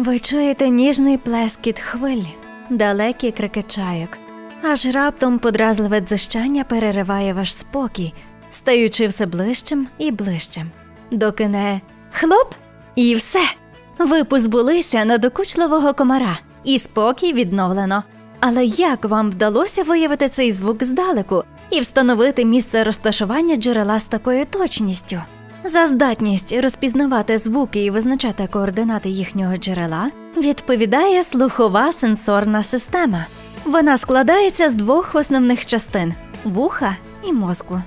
Ви чуєте ніжний плескіт хвиль, далекі крики чайок. Аж раптом подразливе дзищання перериває ваш спокій, стаючи все ближчим і ближчим. Доки не хлоп, і все. Ви позбулися надокучливого комара, і спокій відновлено. Але як вам вдалося виявити цей звук здалеку і встановити місце розташування джерела з такою точністю? За здатність розпізнавати звуки і визначати координати їхнього джерела відповідає слухова сенсорна система. Вона складається з двох основних частин вуха і мозку.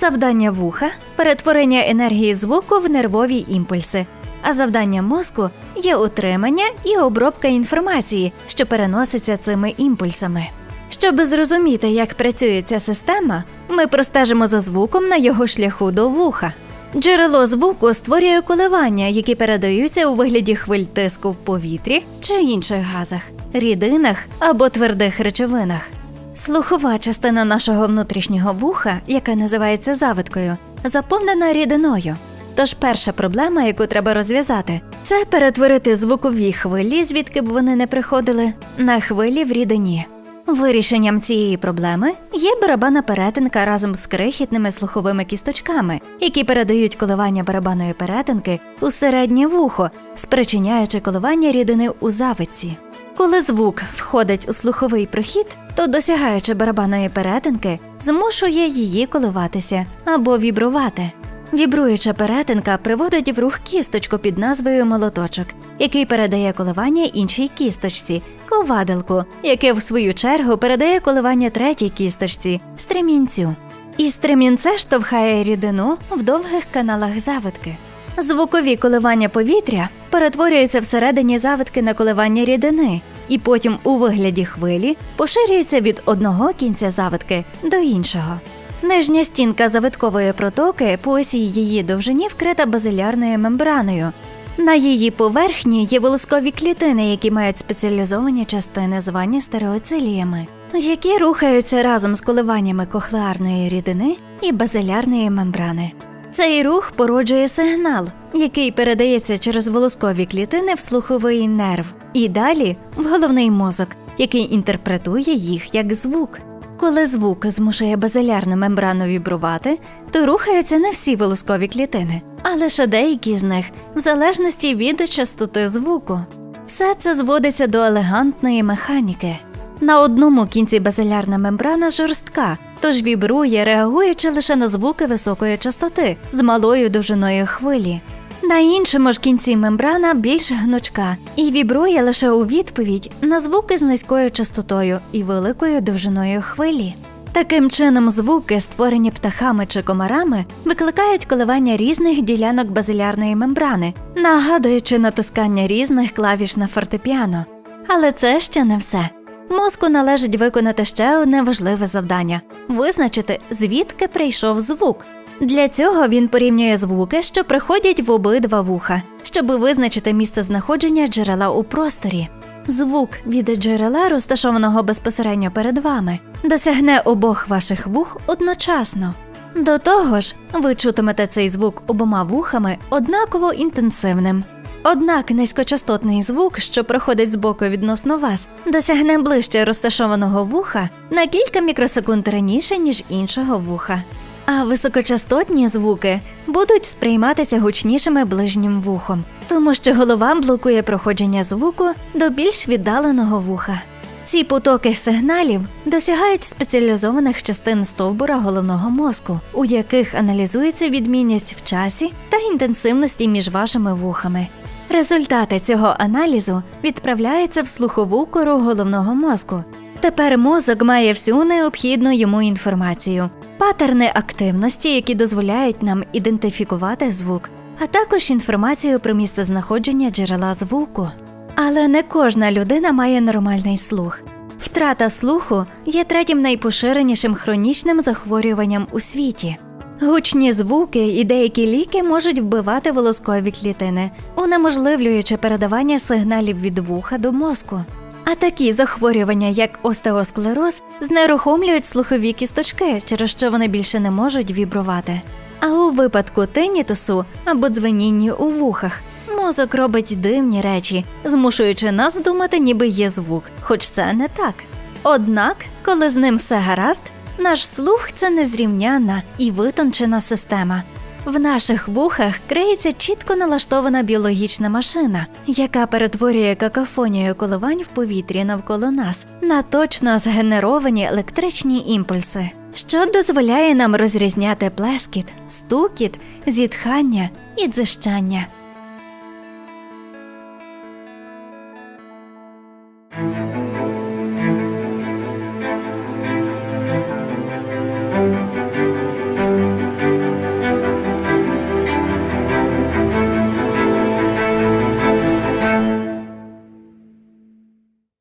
Завдання вуха перетворення енергії звуку в нервові імпульси, а завдання мозку є утримання і обробка інформації, що переноситься цими імпульсами. Щоб зрозуміти, як працює ця система, ми простежимо за звуком на його шляху до вуха. Джерело звуку створює коливання, які передаються у вигляді хвиль тиску в повітрі чи інших газах, рідинах або твердих речовинах. Слухова частина нашого внутрішнього вуха, яка називається завиткою, заповнена рідиною. Тож перша проблема, яку треба розв'язати, це перетворити звукові хвилі, звідки б вони не приходили, на хвилі в рідині. Вирішенням цієї проблеми є барабанна перетинка разом з крихітними слуховими кісточками, які передають коливання барабаної перетинки у середнє вухо, спричиняючи коливання рідини у завитці. Коли звук входить у слуховий прохід, то досягаючи барабанної перетинки, змушує її коливатися або вібрувати. Вібруюча перетинка приводить в рух кісточку під назвою молоточок, який передає коливання іншій кісточці коваделку, яке в свою чергу передає коливання третій кісточці стремінцю. І стремінце штовхає рідину в довгих каналах завитки. Звукові коливання повітря перетворюються всередині завитки на коливання рідини, і потім у вигляді хвилі поширюються від одного кінця завитки до іншого. Нижня стінка завиткової протоки по осі її довжині вкрита базилярною мембраною. На її поверхні є волоскові клітини, які мають спеціалізовані частини, звані стереоциліями, які рухаються разом з коливаннями кохлеарної рідини і базилярної мембрани. Цей рух породжує сигнал, який передається через волоскові клітини в слуховий нерв, і далі в головний мозок, який інтерпретує їх як звук. Коли звук змушує базилярну мембрану вібрувати, то рухаються не всі волоскові клітини, а лише деякі з них, в залежності від частоти звуку. Все це зводиться до елегантної механіки. На одному кінці базилярна мембрана жорстка, тож вібрує, реагуючи лише на звуки високої частоти з малою довжиною хвилі. На іншому ж кінці мембрана більш гнучка і вібрує лише у відповідь на звуки з низькою частотою і великою довжиною хвилі. Таким чином, звуки, створені птахами чи комарами, викликають коливання різних ділянок базилярної мембрани, нагадуючи натискання різних клавіш на фортепіано. Але це ще не все. Мозку належить виконати ще одне важливе завдання визначити, звідки прийшов звук. Для цього він порівнює звуки, що приходять в обидва вуха, щоб визначити місце знаходження джерела у просторі. Звук від джерела, розташованого безпосередньо перед вами, досягне обох ваших вух одночасно. До того ж, ви чутимете цей звук обома вухами однаково інтенсивним. Однак низькочастотний звук, що проходить збоку відносно вас, досягне ближче розташованого вуха на кілька мікросекунд раніше, ніж іншого вуха. А високочастотні звуки будуть сприйматися гучнішими ближнім вухом, тому що голова блокує проходження звуку до більш віддаленого вуха. Ці потоки сигналів досягають спеціалізованих частин стовбура головного мозку, у яких аналізується відмінність в часі та інтенсивності між вашими вухами. Результати цього аналізу відправляються в слухову кору головного мозку. Тепер мозок має всю необхідну йому інформацію, патерни активності, які дозволяють нам ідентифікувати звук, а також інформацію про місце знаходження джерела звуку. Але не кожна людина має нормальний слух. Втрата слуху є третім найпоширенішим хронічним захворюванням у світі. Гучні звуки і деякі ліки можуть вбивати волоскові клітини, унеможливлюючи передавання сигналів від вуха до мозку. А такі захворювання, як остеосклероз, знерухомлюють слухові кісточки, через що вони більше не можуть вібрувати. А у випадку тинітусу або дзвеніння у вухах Мозок робить дивні речі, змушуючи нас думати, ніби є звук, хоч це не так. Однак, коли з ним все гаразд, наш слух це незрівняна і витончена система. В наших вухах криється чітко налаштована біологічна машина, яка перетворює какафонію коливань в повітрі навколо нас на точно згенеровані електричні імпульси, що дозволяє нам розрізняти плескіт, стукіт, зітхання і дзижчання.